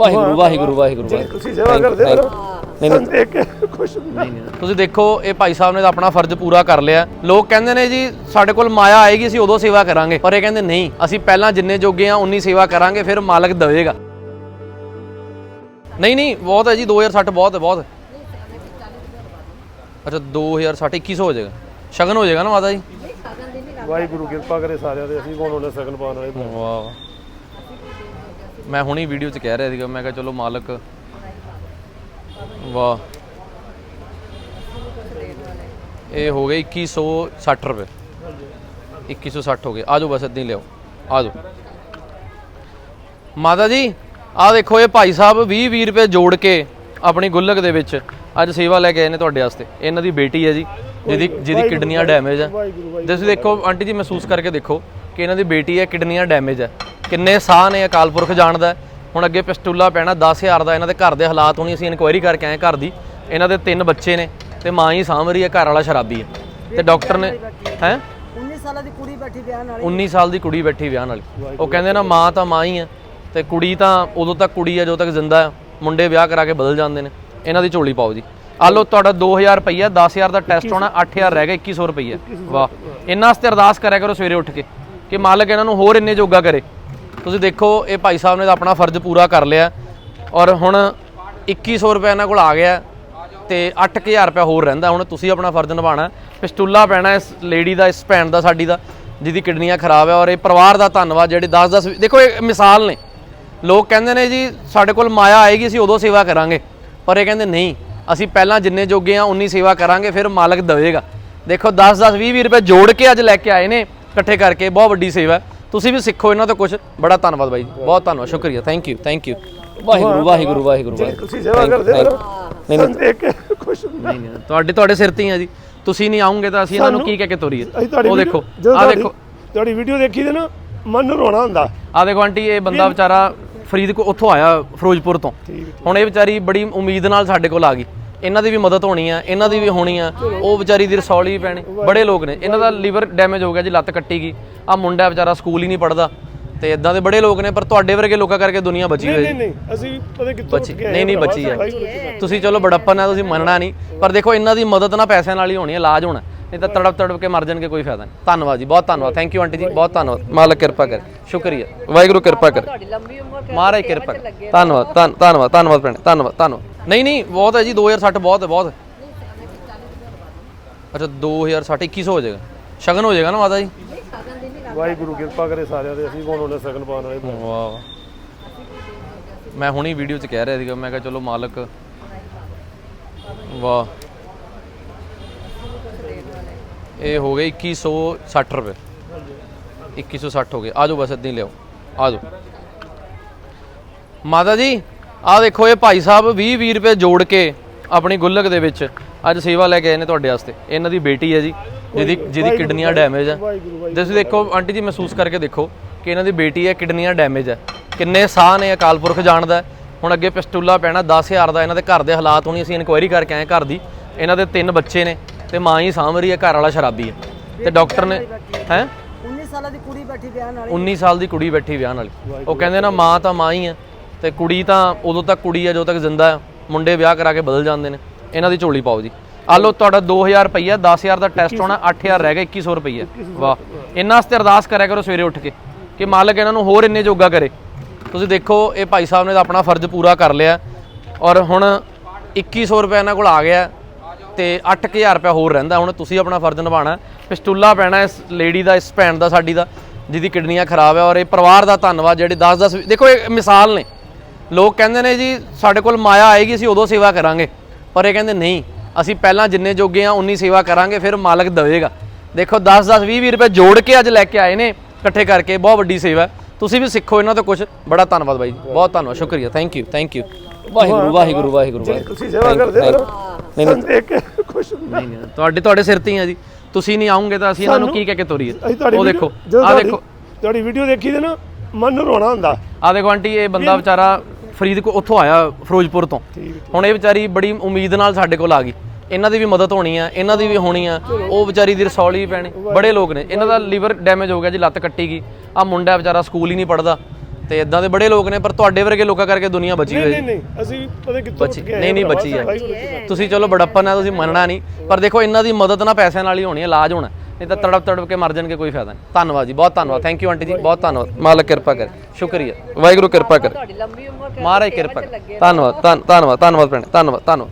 ਵਾਹਿਗੁਰੂ ਵਾਹਿਗੁਰੂ ਵਾਹਿਗੁਰੂ ਜਿਹੜੀ ਤੁਸੀਂ ਸੇਵਾ ਕਰਦੇ ਹੋ ਨਹੀਂ, ਸਾਨੂੰ ਦੇਖ ਕੇ ਖੁਸ਼ ਹੁੰਦਾ ਤੁਸੀਂ ਦੇਖੋ ਇਹ ਭਾਈ ਸਾਹਿਬ ਨੇ ਤਾਂ ਆਪਣਾ ਫਰਜ਼ ਪੂਰਾ ਕਰ ਲਿਆ। ਲੋਕ ਕਹਿੰਦੇ ਨੇ ਜੀ ਸਾਡੇ ਕੋਲ ਮਾਇਆ ਆਏਗੀ ਅਸੀਂ ਉਦੋਂ ਸੇਵਾ ਕਰਾਂਗੇ। ਪਰ ਇਹ ਕਹਿੰਦੇ ਨਹੀਂ ਅਸੀਂ ਪਹਿਲਾਂ ਜਿੰਨੇ ਜੋਗੇ ਆ ਉਨੀ ਸੇਵਾ ਕਰਾਂਗੇ ਫਿਰ ਮਾਲਕ ਦੇਵੇਗਾ। ਨਹੀਂ ਨਹੀਂ ਬਹੁਤ ਹੈ ਜੀ 2060 ਬਹੁਤ ਹੈ ਬਹੁਤ ਹੈ। ਅੱਛਾ 2060 2100 ਹੋ ਜਾਏਗਾ। ਸ਼ਗਨ ਹੋ ਜਾਏਗਾ ਨਾ ਮਾਤਾ ਜੀ? ਵਾਹਿਗੁਰੂ ਕਿਰਪਾ ਕਰੇ ਸਾਰਿਆਂ ਦੇ ਅਸੀਂ ਕੋਣ ਹੋਣੇ ਸਗਨ ਪਾਉਣ ਵਾਲੇ ਵਾਹ। ਮੈਂ ਹੁਣੀ ਵੀਡੀਓ 'ਚ ਕਹਿ ਰਿਹਾ ਸੀਗਾ ਮੈਂ ਕਿਹਾ ਚਲੋ ਮਾਲਕ ਵਾਹ। ਇਹ ਹੋ ਗਏ 2160 ਰੁਪਏ। 2160 ਹੋ ਗਏ। ਆਜੋ ਬਸ ਇਦਾਂ ਹੀ ਲਿਓ ਆਜੋ ਮਾਤਾ ਜੀ ਆਹ ਦੇਖੋ ਇਹ ਭਾਈ ਸਾਹਿਬ 20 20 ਰੁਪਏ ਜੋੜ ਕੇ ਆਪਣੀ ਗੁੱਲਕ ਦੇ ਵਿੱਚ ਅੱਜ ਸੇਵਾ ਲੈ ਕੇ ਆਏ ਨੇ ਤੁਹਾਡੇ ਵਾਸਤੇ। ਇਹਨਾਂ ਦੀ ਬੇਟੀ ਹੈ ਜੀ ਜਿਹਦੀ ਜਿਹਦੀ ਕਿਡਨੀਆਂ ਡੈਮੇਜ ਹੈ। ਤੁਸੀਂ ਦੇਖੋ ਆਂਟੀ ਜੀ ਮਹਿਸੂਸ ਕਰਕੇ ਦੇਖੋ ਕਿ ਇਹਨਾਂ ਦੀ ਬੇਟੀ ਹੈ ਕਿਡਨੀਆਂ ਡੈਮੇਜ ਹੈ। ਕਿੰਨੇ ਸਾਹ ਨੇ ਅਕਾਲ ਪੁਰਖ ਜਾਣਦਾ। ਹੁਣ ਅੱਗੇ ਪਿਸਟੂਲਾ ਪੈਣਾ 10000 ਦਾ ਇਹਨਾਂ ਦੇ ਘਰ ਦੇ ਹਾਲਾਤ ਹੋਣੀ ਅਸੀਂ ਇਨਕੁਆਇਰੀ ਕਰਕੇ ਆਏ ਘਰ ਦੀ। ਇਹਨਾਂ ਦੇ ਤਿੰਨ ਬੱਚੇ ਨੇ ਤੇ ਮਾਂ ਹੀ ਸਾਂਭ ਰਹੀ ਹੈ ਘਰ ਵਾਲਾ ਸ਼ਰਾਬੀ ਹੈ। ਤੇ ਡਾਕਟਰ ਨੇ ਹੈ। 19 ਸਾਲਾਂ ਦੀ ਕੁੜੀ ਬੈਠੀ ਵਿਆਹ ਨਾਲ 19 ਸਾਲ ਦੀ ਕੁੜੀ ਬੈਠੀ ਵਿਆਹ ਵਾਲੀ ਉਹ ਕਹਿੰਦੇ ਨਾ ਮਾਂ ਤਾਂ ਮਾਂ ਹੀ ਹੈ। ਤੇ ਕੁੜੀ ਤਾਂ ਉਦੋਂ ਤੱਕ ਕੁੜੀ ਹੈ ਜਦੋਂ ਤੱਕ ਜ਼ਿੰਦਾ ਹੈ। ਮੁੰਡੇ ਵਿਆਹ ਕਰਾ ਕੇ ਬਦਲ ਜਾਂਦੇ ਨੇ। ਇਹਨਾਂ ਦੀ ਝੋਲੀ ਪਾਓ ਜੀ। ਆ ਲਓ ਤੁਹਾਡਾ 2000 ਰੁਪਈਆ 10000 ਦਾ ਟੈਸਟ ਹੋਣਾ 8000 ਰਹਿ ਗਿਆ 2100 ਰੁਪਈਆ। ਵਾਹ। ਇਹਨਾਂ ਵਾਸਤੇ ਅਰਦਾਸ ਕਰਿਆ ਕਰੋ ਸਵੇਰੇ ਉੱਠ ਕੇ ਕਿ ਮਾਲਕ ਇਹਨਾਂ ਨੂੰ ਹੋਰ ਇੰਨੇ ਜੋਗਾ ਕਰੇ। ਤੁਸੀਂ ਦੇਖੋ, ਇਹ ਭਾਈ ਸਾਹਿਬ ਨੇ ਤਾਂ ਆਪਣਾ ਫਰਜ਼ ਪੂਰਾ ਕਰ ਲਿਆ। ਔਰ ਹੁਣ 2100 ਰੁਪਏ ਇਹਨਾਂ ਕੋਲ ਆ ਗਿਆ ਤੇ 8000 ਰੁਪਏ ਹੋਰ ਰਹਿੰਦਾ। ਹੁਣ ਤੁਸੀਂ ਆਪਣਾ ਫਰਜ਼ ਨਿਭਾਉਣਾ ਪਿਸਟੂਲਾ ਪੈਣਾ ਇਸ ਲੇਡੀ ਦਾ, ਇਸ ਭੈਣ ਦਾ, ਸਾਡੀ ਦਾ, ਜਿਹਦੀ ਕਿਡਨੀਆਂ ਖਰਾਬ ਹੈ। ਔਰ ਇਹ ਪਰਿਵਾਰ ਦਾ ਧੰਨਵਾਦ, ਜਿਹੜੇ 10-10 ਦੇਖੋ, ਇਹ ਮਿਸਾਲ ਨੇ। ਲੋਕ ਕਹਿੰਦੇ ਨੇ ਜੀ, ਸਾਡੇ ਕੋਲ ਮਾਇਆ ਆਏਗੀ, ਅਸੀਂ ਉਦੋਂ ਸੇਵਾ ਕਰਾਂਗੇ। ਪਰ ਇਹ ਕਹਿੰਦੇ ਨਹੀਂ, ਅਸੀਂ ਪਹਿਲਾਂ ਜਿੰਨੇ ਜੋਗੇ ਆ, ਉਨੀ ਸੇਵਾ ਕਰਾਂਗੇ, ਫਿਰ ਮਾਲਕ ਦੇਵੇਗਾ। ਦੇਖੋ 10-10 20-20 ਰੁਪਏ ਜੋੜ ਕੇ ਅੱਜ ਲੈ ਕੇ ਆਏ ਨੇ, ਇਕੱਠੇ ਕਰਕੇ। ਬਹੁਤ ਵੱਡੀ ਸੇਵਾ ਤੁਸੀਂ ਵੀ ਸਿੱਖੋ ਇਹਨਾਂ ਤੋਂ ਕੁਝ ਬੜਾ ਧੰਨਵਾਦ ਬਾਈ ਜੀ। ਬਹੁਤ ਧੰਨਵਾਦ। ਸ਼ੁਕਰੀਆ। Thank you thank you Waheguru Waheguru ਵਾਹਿਗੁਰੂ ਜਿਹੜੀ ਤੁਸੀਂ ਸੇਵਾ ਕਰਦੇ ਹੋ। ਨਹੀਂ ਸਾਨੂੰ ਦੇਖ ਕੇ ਖੁਸ਼ ਹੁੰਦਾ ਨਹੀਂ ਨਹੀਂ। ਤੁਹਾਡੇ ਤੁਹਾਡੇ ਸਿਰ ਤੇ ਹੀ ਆ ਜੀ। ਤੁਸੀਂ ਨਹੀਂ ਆਉਂਗੇ ਤਾਂ ਅਸੀਂ ਇਹਨਾਂ ਨੂੰ ਕੀ ਕਹਿ ਕੇ ਤੋਰੀਏ? ਉਹ ਦੇਖੋ। ਆ ਦੇਖੋ। ਤੁਹਾਡੀ ਵੀਡੀਓ ਦੇਖੀ ਤੇ ਨਾ ਮਨ ਨੂੰ ਰੋਣਾ ਹੁੰਦਾ। ਆ ਦੇਖੋ ਆਂਟੀ ਇਹ ਬੰਦਾ ਵਿਚਾਰਾ ਫਰੀਦ ਕੋ ਉੱਥੋਂ ਆਇਆ ਫਿਰੋਜ਼ਪੁਰ ਤੋਂ। ਹੁਣ ਇਹ ਵਿਚਾਰੀ ਬੜੀ ਉਮੀਦ ਨਾਲ ਸਾਡੇ ਕੋਲ ਆ ਗਈ। ਇਹਨਾਂ ਦੀ ਵੀ ਮਦਦ ਹੋਣੀ ਆ ਇਹਨਾਂ ਦੀ ਵੀ ਹੋਣੀ ਆ। ਉਹ ਵਿਚਾਰੀ ਦੀ ਰਸੌਲੀ ਪੈਣੀ। ਬੜੇ ਲੋਕ ਨੇ। ਇਹਨਾਂ ਦਾ ਲੀਵਰ ਡੈਮੇਜ ਹੋ ਗਿਆ ਜੀ ਲੱਤ ਕੱਟੀ ਗਈ। ਆ ਮੁੰਡਾ ਵਿਚਾਰਾ ਸਕੂਲ ਹੀ ਨਹੀਂ ਪੜਦਾ ਤੇ ਇਦਾਂ ਦੇ ਬੜੇ ਲੋਕ ਨੇ ਪਰ ਤੁਹਾਡੇ ਵਰਗੇ ਲੋਕਾਂ ਕਰਕੇ ਦੁਨੀਆ ਬਚੀ ਹੋਈ ਨਹੀਂ ਨਹੀਂ ਅਸੀਂ ਪਤਾ ਕਿੱਥੋਂ ਬਚੀ ਨਹੀਂ ਨਹੀਂ ਬਚੀ ਹੈ। ਤੁਸੀਂ ਚਲੋ ਬੜੱਪਨ ਹੈ ਤੁਸੀਂ ਮੰਨਣਾ ਨਹੀਂ। ਪਰ ਦੇਖੋ ਇਹਨਾਂ ਦੀ ਮਦਦ ਨਾ ਪੈਸਿਆਂ ਨਾਲ ਹੀ ਹੋਣੀ ਹੈ ਇਲਾਜ ਹੋਣਾ। ਨਹੀਂ ਤਾਂ ਤੜਪ ਤੜਪ ਕੇ ਮਰ ਜਾਣਗੇ ਕੋਈ ਫਾਇਦਾ ਨਹੀਂ। ਧੰਨਵਾਦ ਜੀ ਬਹੁਤ ਧੰਨਵਾਦ। ਥੈਂਕ ਯੂ ਆਂਟੀ ਜੀ। ਬਹੁਤ ਧੰਨਵਾਦ। ਮਾਲਕ ਕਿਰਪਾ ਕਰੇ। ਸ਼ੁਕਰੀਆ। ਵਾਹਿਗੁਰੂ ਕਿਰਪਾ ਕਰੇ। ਤੁਹਾਡੀ ਲੰਬੀ ਉਮਰ ਕਰ ਮਹਾਰਾਜ ਕਿਰਪਾ ਕਰੇ। ਧੰਨਵਾਦ ਧੰਨ- ਧੰਨਵਾਦ ਧੰਨਵਾਦ ਭੈਣੇ। ਧੰਨਵਾਦ ਧੰਨਵਾਦ। ਨਹੀਂ ਨਹੀਂ ਬਹੁਤ ਹੈ ਜੀ 2060 ਬਹੁਤ ਹੈ ਬਹੁਤ ਹੈ। ਅੱਛਾ 2060 2100 ਹੋ ਜਾਏਗਾ। ਸ਼ਗਨ ਹੋ ਜਾਏਗਾ ਨਾ ਮਾਤਾ ਜੀ? ਵਾਹਿਗੁਰੂ ਕਿਰਪਾ ਕਰੇ ਸਾਰਿਆਂ ਦੇ ਅਸੀਂ ਕੋਣ ਹੋਣੇ ਸਗਨ ਪਾਉਣ ਵਾਲੇ ਵਾਹ। ਮੈਂ ਹੁਣੀ ਵੀਡੀਓ 'ਚ ਕਹਿ ਰਿਹਾ ਸੀਗਾ ਮੈਂ ਕਿਹਾ ਚਲੋ ਮਾਲਕ। ਵਾਹ। ਇਹ ਹੋ ਗਏ 2160 ਰੁਪਏ। 2160 ਹੋ ਗਏ। ਆਜੋ ਬਸ ਇਦਾਂ ਹੀ ਲਿਓ ਆਜੋ ਮਾਤਾ ਜੀ ਆਹ ਦੇਖੋ ਇਹ ਭਾਈ ਸਾਹਿਬ 20 20 ਰੁਪਏ ਜੋੜ ਕੇ ਆਪਣੀ ਗੁੱਲਕ ਦੇ ਵਿੱਚ ਅੱਜ ਸੇਵਾ ਲੈ ਕੇ ਆਏ ਨੇ ਤੁਹਾਡੇ ਵਾਸਤੇ। ਇਹਨਾਂ ਦੀ ਬੇਟੀ ਹੈ ਜੀ ਜਿਹਦੀ ਜਿਹਦੀ ਕਿਡਨੀਆਂ ਡੈਮੇਜ ਹੈ। ਤੁਸੀਂ ਦੇਖੋ ਆਂਟੀ ਜੀ ਮਹਿਸੂਸ ਕਰਕੇ ਦੇਖੋ ਕਿ ਇਹਨਾਂ ਦੀ ਬੇਟੀ ਹੈ ਕਿਡਨੀਆਂ ਡੈਮੇਜ ਹੈ। ਕਿੰਨੇ ਸਾਹ ਨੇ ਅਕਾਲ ਪੁਰਖ ਜਾਣਦਾ। ਹੁਣ ਅੱਗੇ ਪਿਸਟੂਲਾ ਪੈਣਾ 10000 ਦਾ ਇਹਨਾਂ ਦੇ ਘਰ ਦੇ ਹਾਲਾਤ ਹੋਣੀ ਅਸੀਂ ਇਨਕੁਆਇਰੀ ਕਰਕੇ ਆਏ ਘਰ ਦੀ। ਇਹਨਾਂ ਦੇ ਤਿੰਨ ਬੱਚੇ ਨੇ ਤੇ ਮਾਂ ਹੀ ਸਾਂਭ ਰਹੀ ਹੈ ਘਰ ਵਾਲਾ ਸ਼ਰਾਬੀ ਹੈ। ਤੇ ਡਾਕਟਰ ਨੇ ਹੈ? 19 ਸਾਲਾਂ ਦੀ ਕੁੜੀ ਬੈਠੀ ਵਿਆਹ ਨਾਲ 19 ਸਾਲ ਦੀ ਕੁੜੀ ਬੈਠੀ ਵਿਆਹ ਵਾਲੀ ਉਹ ਕਹਿੰਦੇ ਨਾ ਮਾਂ ਤਾਂ ਮਾਂ ਹੀ ਹੈ। ਤੇ ਕੁੜੀ ਤਾਂ ਉਦੋਂ ਤੱਕ ਕੁੜੀ ਆ, ਜਦੋਂ ਤੱਕ ਜ਼ਿੰਦਾ ਹੈ ਮੁੰਡੇ ਵਿਆਹ ਕਰਾ ਕੇ ਬਦਲ ਜਾਂਦੇ ਨੇ। ਇਹਨਾਂ ਦੀ ਝੋਲੀ ਪਾਓ ਜੀ। ਆ ਲਓ ਤੁਹਾਡਾ 2000 ਰੁਪਈਆ 10000 ਦਾ ਟੈਸਟ ਹੋਣਾ 8000 ਰਹਿ ਗਿਆ 2100 ਰੁਪਈਆ। ਵਾਹ। ਇਹਨਾਂ ਵਾਸਤੇ ਅਰਦਾਸ ਕਰਿਆ ਕਰੋ ਸਵੇਰੇ ਉੱਠ ਕੇ ਕਿ ਮਾਲਕ ਇਹਨਾਂ ਨੂੰ ਹੋਰ ਇੰਨੇ ਜੋਗਾ ਕਰੇ। ਤੁਸੀਂ ਦੇਖੋ, ਇਹ ਭਾਈ ਸਾਹਿਬ ਨੇ ਤਾਂ ਆਪਣਾ ਫਰਜ਼ ਪੂਰਾ ਕਰ ਲਿਆ। ਔਰ ਹੁਣ 2100 ਰੁਪਏ ਇਹਨਾਂ ਕੋਲ ਆ ਗਿਆ ਤੇ 8000 ਰੁਪਏ ਹੋਰ ਰਹਿੰਦਾ। ਹੁਣ ਤੁਸੀਂ ਆਪਣਾ ਫਰਜ਼ ਨਿਭਾਉਣਾ। ਪਿਸਟੂਲਾ ਪੈਣਾ ਇਸ ਲੇਡੀ ਦਾ, ਇਸ ਭੈਣ ਦਾ, ਸਾਡੀ ਦਾ, ਜਿਹਦੀ ਕਿਡਨੀਆਂ ਖਰਾਬ ਹੈ ਔਰ ਇਹ ਪਰਿਵਾਰ ਦਾ ਧੰਨਵਾਦ, ਜਿਹੜੇ 10-10 ਦੇਖੋ, ਇਹ ਮਿਸਾਲ ਨੇ। ਲੋਕ ਕਹਿੰਦੇ ਨੇ ਜੀ ਸਾਡੇ ਕੋਲ ਮਾਇਆ ਆਏਗੀ ਅਸੀਂ ਉਦੋਂ ਸੇਵਾ ਕਰਾਂਗੇ। ਪਰ ਇਹ ਕਹਿੰਦੇ ਨਹੀਂ ਅਸੀਂ ਪਹਿਲਾਂ ਜਿੰਨੇ ਜੋਗੇ ਆ ਉਨੀ ਸੇਵਾ ਕਰਾਂਗੇ ਫਿਰ ਮਾਲਕ ਦੇਵੇਗਾ। ਦੇਖੋ 10-10 20-20 ਰੁਪਏ ਜੋੜ ਕੇ ਅੱਜ ਲੈ ਕੇ ਆਏ ਨੇ ਇਕੱਠੇ ਕਰਕੇ ਬਹੁਤ ਵੱਡੀ ਸੇਵਾ। ਤੁਸੀਂ ਵੀ ਸਿੱਖੋ ਇਹਨਾਂ ਤੋਂ ਕੁਝ ਬੜਾ ਧੰਨਵਾਦ ਬਾਈ ਜੀ। ਬਹੁਤ ਧੰਨਵਾਦ। ਸ਼ੁਕਰੀਆ। Thank you thank you Waheguru Waheguru Waheguru ਤੁਸੀਂ ਸੇਵਾ ਕਰਦੇ ਹੋ ਨਹੀਂ ਕੇ ਖੁਸ਼ ਨਹੀਂ ਨਹੀਂ। ਤੁਹਾਡੇ ਤੁਹਾਡੇ ਸਿਰ ਤੇ ਹੀ ਆ ਜੀ। ਤੁਸੀਂ ਨਹੀਂ ਆਉਂਗੇ ਤਾਂ ਅਸੀਂ ਇਹਨਾਂ ਨੂੰ ਕੀ ਕਹਿ ਕੇ ਤੋਰੀਏ? ਉਹ ਦੇਖੋ ਆ ਦੇਖੋ। ਤੁਹਾਡੀ ਵੀਡੀਓ ਦੇਖੀ ਤੇ ਨਾ ਮਨ ਨੂੰ ਰੋਣਾ ਹੁੰਦਾ। ਆ ਦੇਖੋ ਆਂਟੀ ਇਹ ਬੰਦਾ ਵਿਚਾਰਾ ਫਰੀਦ ਕੋ ਉੱਥੋਂ ਆਇਆ ਫਿਰੋਜ਼ਪੁਰ ਤੋਂ। ਹੁਣ ਇਹ ਵਿਚਾਰੀ ਬੜੀ ਉਮੀਦ ਨਾਲ ਸਾਡੇ ਕੋਲ ਆ ਗਈ। ਇਹਨਾਂ ਦੀ ਵੀ ਮਦਦ ਹੋਣੀ ਆ ਇਹਨਾਂ ਦੀ ਵੀ ਹੋਣੀ ਆ। ਉਹ ਵਿਚਾਰੀ ਦੀ ਰਸੌਲੀ ਪੈਣੀ। ਬੜੇ ਲੋਕ ਨੇ। ਇਹਨਾਂ ਦਾ ਲੀਵਰ ਡੈਮੇਜ ਹੋ ਗਿਆ ਜੀ ਲੱਤ ਕੱਟੀ ਗਈ। ਆ ਮੁੰਡਾ ਵਿਚਾਰਾ ਸਕੂਲ ਹੀ ਨਹੀਂ ਪੜਦਾ ਤੇ ਇਦਾਂ ਦੇ ਬੜੇ ਲੋਕ ਨੇ ਪਰ ਤੁਹਾਡੇ ਵਰਗੇ ਲੋਕਾਂ ਕਰਕੇ ਦੁਨੀਆ ਬਚੀ ਹੋਈ। ਨਹੀਂ ਨਹੀਂ। ਅਸੀਂ ਪਤਾ ਕਿੱਥੋਂ ਬਚੀ। ਨਹੀਂ ਨਹੀਂ ਬਚੀ ਹੈ। ਤੁਸੀਂ ਚਲੋ ਬੜੱਪਨ ਹੈ ਤੁਸੀਂ ਮੰਨਣਾ ਨਹੀਂ ਪਰ ਦੇਖੋ ਇਹਨਾਂ ਦੀ ਮਦਦ ਨਾ ਪੈਸਿਆਂ ਨਾਲ ਹੀ ਹੋਣੀ ਹੈ ਇਲਾਜ ਹੋਣਾ। ਨਹੀਂ ਤਾਂ ਤੜਪ ਤੜਪ ਕੇ ਮਰ ਜਾਣਗੇ ਕੋਈ ਫਾਇਦਾ ਨਹੀਂ। ਧੰਨਵਾਦ ਜੀ ਬਹੁਤ ਧੰਨਵਾਦ। ਥੈਂਕ ਯੂ ਆਂਟੀ ਜੀ ਬਹੁਤ ਧੰਨਵਾਦ। ਮਾਲਕ ਕਿਰਪਾ ਕਰੇ। ਸ਼ੁਕਰੀਆ। ਵਾਹਿਗੁਰੂ ਕਿਰਪਾ ਕਰੇ। ਤੁਹਾਡੀ ਲੰਬੀ ਉਮਰ ਮਹਾਰਾਜ ਕਿਰਪਾ ਕਰੇ। ਧੰਨਵਾਦ ਧੰਨ- ਧੰਨਵਾਦ ਧੰਨਵਾਦ ਭੈਣੇ ਧੰਨਵਾਦ ਧੰਨਵਾਦ।